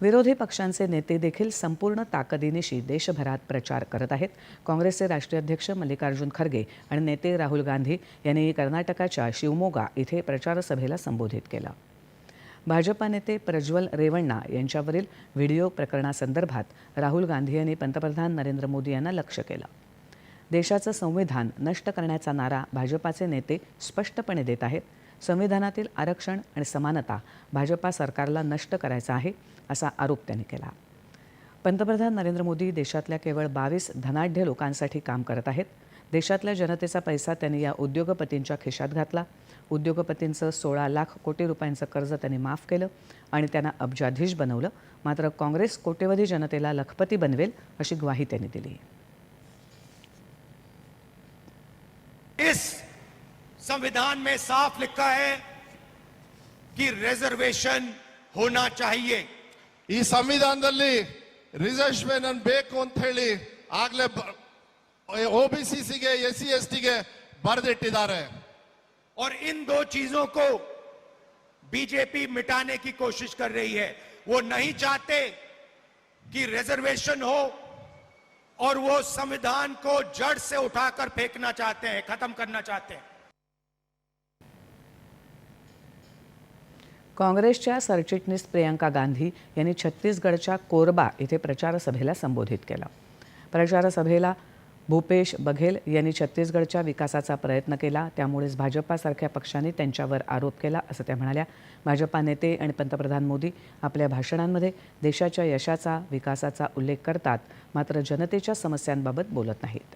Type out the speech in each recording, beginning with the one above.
विरोधी पक्षांचे नेते देखील संपूर्ण ताकदीनिशी देशभरात प्रचार करत आहेत. काँग्रेसचे राष्ट्रीय अध्यक्ष मल्लिकार्जुन खरगे आणि नेते राहुल गांधी यांनी कर्नाटकाच्या शिवमोगा इथे प्रचारसभेला संबोधित केलं. भाजपा नेते प्रज्वल रेवण्णा यांच्यावरील व्हिडिओ प्रकरणासंदर्भात राहुल गांधी यांनी पंतप्रधान नरेंद्र मोदी यांना लक्ष केलं. देशाचं संविधान नष्ट करण्याचा नारा भाजपाचे नेते स्पष्टपणे देत आहेत. संविधानातील आरक्षण आणि समानता भाजपा सरकारला नष्ट करायचा आहे असा आरोप त्यांनी केला. पंतप्रधान नरेंद्र मोदी देशातल्या केवळ बावीस धनाढ्य लोकांसाठी काम करत आहेत. देशातल्या जनतेचा पैसा त्यांनी या उद्योगपतींच्या खिशात घातला. उद्योगपतींचं सोळा लाख कोटी रुपयांचं कर्ज त्यांनी माफ केलं आणि त्यांना अब्जाधीश बनवलं. मात्र काँग्रेस कोट्यवधी जनतेला लखपती बनवेल अशी ग्वाही त्यांनी दिली. इस संविधान में साफ लिखा है कि रिजर्वेशन होना चाहिए ಈ ಸಂವಿಧಾನದಲ್ಲಿ ರಿಸರ್ವೇಶನ್ ಬೇಕು ಅಂತ ಹೇಳಿ ಆಗ್ಲೇ ಒ ಬಿ ಸಿಗೆ ಎಸ್ ಸಿ ಎಸ್ ಟಿಗೆ ಬರೆದಿಟ್ಟಿದ್ದಾರೆ और इन दो चीजों को बीजेपी मिटाने की कोशिश कर रही है वो नहीं चाहते कि रिजर्वेशन हो और वो संविधान को जड़ से उठाकर फेंकना चाहते हैं खत्म करना चाहते हैं काँग्रेसच्या सरचिटणीस प्रियंका गांधी यांनी छत्तीसगडच्या कोरबा इथे प्रचारसभेला संबोधित केलं. प्रचारसभेला भूपेश बघेल यांनी छत्तीसगडच्या विकासाचा प्रयत्न केला त्यामुळेच भाजपासारख्या पक्षांनी त्यांच्यावर आरोप केला असं त्या म्हणाल्या. भाजपा नेते आणि पंतप्रधान मोदी आपल्या भाषणांमध्ये देशाच्या यशाचा विकासाचा उल्लेख करतात मात्र जनतेच्या समस्यांबाबत बोलत नाहीत.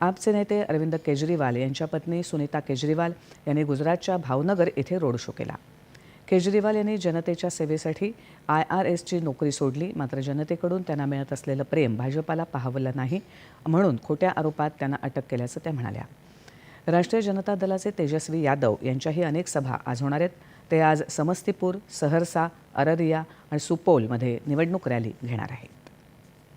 आपचे नेते अरविंद केजरीवाल यांच्या पत्नी सुनीता केजरीवाल यांनी गुजरातच्या भावनगर इथे रोड शो केला. केजरीवाल यांनी जनतेच्या सेवेसाठी आय आर एसची नोकरी सोडली. मात्र जनतेकडून त्यांना मिळत असलेलं प्रेम भाजपाला पाहावलं नाही म्हणून खोट्या आरोपात त्यांना अटक केल्याचं त्या म्हणाल्या. राष्ट्रीय जनता दलाचे तेजस्वी यादव यांच्याही अनेक सभा आज होणार आहेत. ते आज समस्तीपूर सहरसा अररिया आणि सुपौलमध्ये निवडणूक रॅली घेणार आहेत.